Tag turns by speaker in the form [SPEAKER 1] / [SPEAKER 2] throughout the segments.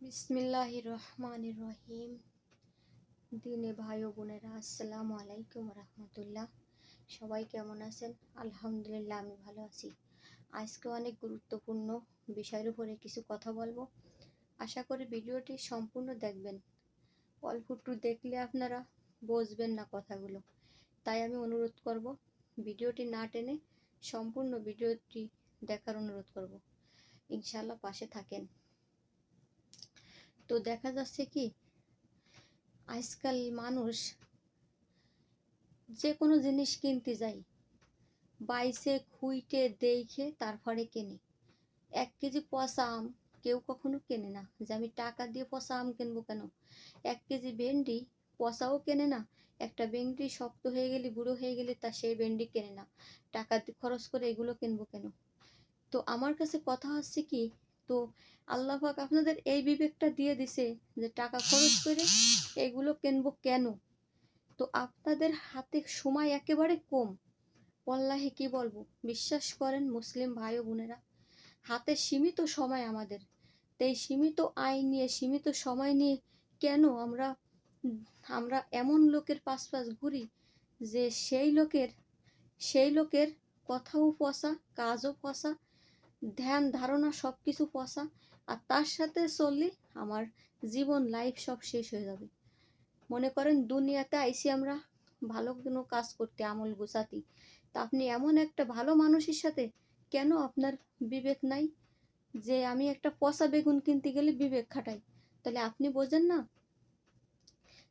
[SPEAKER 1] বিসমিল্লাহ রহমান রহিম দিনে ভাই ও বোনেরা, আসসালামু আলাইকুম রহমতুল্লাহ। সবাই কেমন আছেন? আলহামদুলিল্লাহ, আমি ভালো আছি। আজকে অনেক গুরুত্বপূর্ণ বিষয়ের উপরে কিছু কথা বলব। আশা করি ভিডিওটি সম্পূর্ণ দেখবেন। অল্প একটু দেখলে আপনারা বুঝবেন না কথাগুলো। তাই আমি অনুরোধ করব, ভিডিওটি না টেনে সম্পূর্ণ ভিডিওটি দেখার অনুরোধ করব। ইনশাল্লাহ পাশে থাকেন। তো দেখা যাচ্ছে কি, আজকাল মানুষ যে কোনো জিনিস কিনতে যাই বাইসে খুইটে দেখে তারপরে কেনে। এক কেজি পচা আম কেউ কখনো কেনে না। যে আমি টাকা দিয়ে পচা আম কিনবো কেন? এক কেজি ভেন্ডি পচাও কেনে না। একটা ভেন্ডি শক্ত হয়ে গেলে, বুড়ো হয়ে গেলে তা সেই ভেন্ডি কেনে না। টাকা খরচ করে এগুলো কিনবো কেন? তো আমার কাছে কথা হচ্ছে কি তো আল্লাহ পাক আপনাদের এই বিবেকটা দিয়ে দিছে যে টাকা খরচ করে এগুলো কিনবো কেন? তো আপনাদের হাতে সময় একেবারে কম। অল্লাহে কি বলব? বিশ্বাস করেন মুসলিম ভাই ও বোনেরা, হাতে সীমিত সময় আমাদের। তাই সীমিত আয় নিয়ে, সীমিত সময় নিয়ে কেন আমরা আমরা এমন লোকের পাশ পাশ ঘুরি যে সেই লোকের সেই লোকের কথাও পচা কাজও পচা ধ্যান, ধারণা সব কিছু পচা আর তার সাথে চললে আমার জীবন লাইফ সব শেষ হয়ে যাবে। মনে করেন দুনিয়াতে আইসি আমরা ভালো কোনো কাজ করতে, আমল গোছাতি। তা আপনি এমন একটা ভালো মানুষের সাথে কেন আপনার বিবেক নাই? যে আমি একটা পচা বেগুন কিনতে গেলে বিবেক খাটাই। তাহলে আপনি বোঝেন না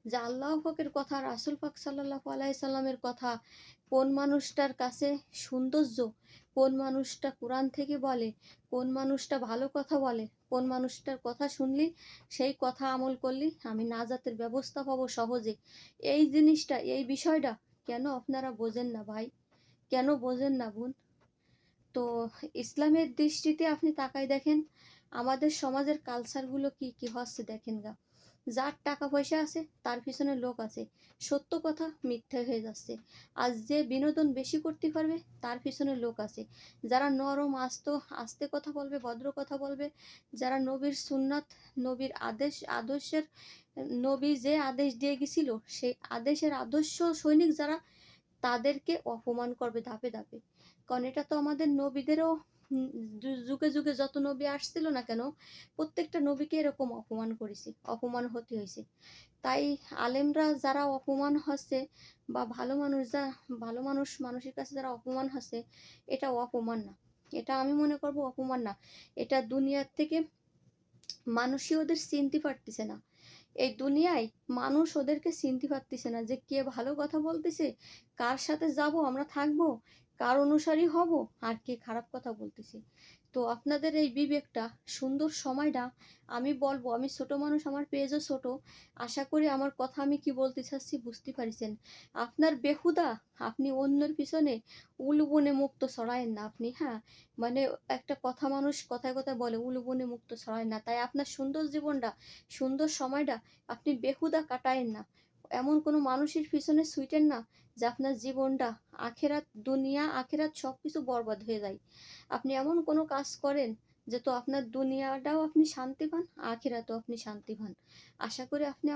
[SPEAKER 1] যে আল্লাহ পাকের কথা, রাসুল পাক সাল্লাহ আলাইসাল্লামের কথা, কোন মানুষটার কাছে সৌন্দর্য কোন মানুষটা কোরআন থেকে বলে, কোন মানুষটা ভালো কথা বলে, কোন মানুষটার কথা শুনলি, সেই কথা আমল করলি, আমি নাজাতের ব্যবস্থা পাবো সহজে। এই জিনিসটা, এই বিষয়টা কেন আপনারা বোঝেন না ভাই? কেন বোঝেন না বোন? তো ইসলামের দৃষ্টিতে আপনি তাকাই দেখেন, আমাদের সমাজের কালচারগুলো কি কি হচ্ছে দেখেন গা। যার টাকা পয়সা আছে, তার পিছনে লোক আছে। সত্য কথা মিথ্যা হয়ে যাচ্ছে। আর যে বিনোদন বেশি করতে পারবে, তার পিছনে লোক আছে। যারা নরম, আস্ত, আস্তে কথা বলবে, ভদ্র কথা বলবে, যারা নবীর সুন্নাত, নবীর আদেশ, আদর্শের, নবী যে আদেশ দিয়ে গেছিল, সেই আদেশের আদর্শ সৈনিক যারা, তাদেরকে অপমান করবে ধাপে ধাপে। কারণ এটা তো আমাদের নবীদেরও যুগে যুগে যত নবী আসছিল না কেন, প্রত্যেকটা নবীকে এরকম অপমান করেছে, অপমান হতে হয়েছে। তাই আলেমরা যারা অপমান হচ্ছে বা ভালো মানুষ যা, ভালো মানুষ, মানুষের কাছে যারা অপমান হচ্ছে, এটা অপমান না। এটা আমি মনে করব অপমান না। এটা দুনিয়ার থেকে মানুষই ওদের চিনতে পারতেছে না। এই দুনিয়ায় মানুষ ওদেরকে চিনতে পারতেছে না যে কে ভালো কথা বলতেছে, কার সাথে যাব, আমরা থাকব কার অনুসারী হব? আর কে খারাপ কথা বলতেছে? তো আপনাদের এই বিবেকটা, সুন্দর সময়টা আমি বলব, আমি ছোট মানুষ, আমার পেজও ছোট। আশা করি আমার কথা আমি কি বলতে চাচ্ছি বুঝতে পারিছেন। আপনার বেহুদা, আপনি অন্যের পিছনে উলুবনে মুক্ত ছড়ায়েন না আপনি হ্যাঁ? মানে একটা কথা মানুষ কথায় কথায় বলে, উলুবনে মুক্ত ছড়ায় না। তাই আপনার সুন্দর জীবনটা, সুন্দর সময়টা আপনি বেহুদা কাটায়েন না। এমন কোনো মানুষের পিছনে ছুটেন না যে আপনার জীবনটা, আখেরাত দুনিয়া, আখেরাত সব কিছু বরবাদ হয়ে যায়। আপনি এমন কোনো কাজ করেন যে তো আপনার দুনিয়াটাও আপনি শান্তি পান, আখেরাতেও আপনি শান্তি পান। আশা করি আপনি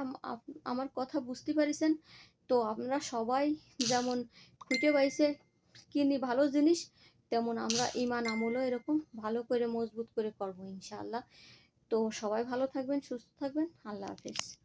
[SPEAKER 1] আমার কথা বুঝতে পারিছেন। তো আমরা সবাই যেমন খুঁটে পাইছে কিনি ভালো জিনিস, তেমন আমরা ইমান আমলও এরকম ভালো করে মজবুত করে করব ইনশাআল্লাহ। তো সবাই ভালো থাকবেন, সুস্থ থাকবেন। আল্লাহ হাফিজ।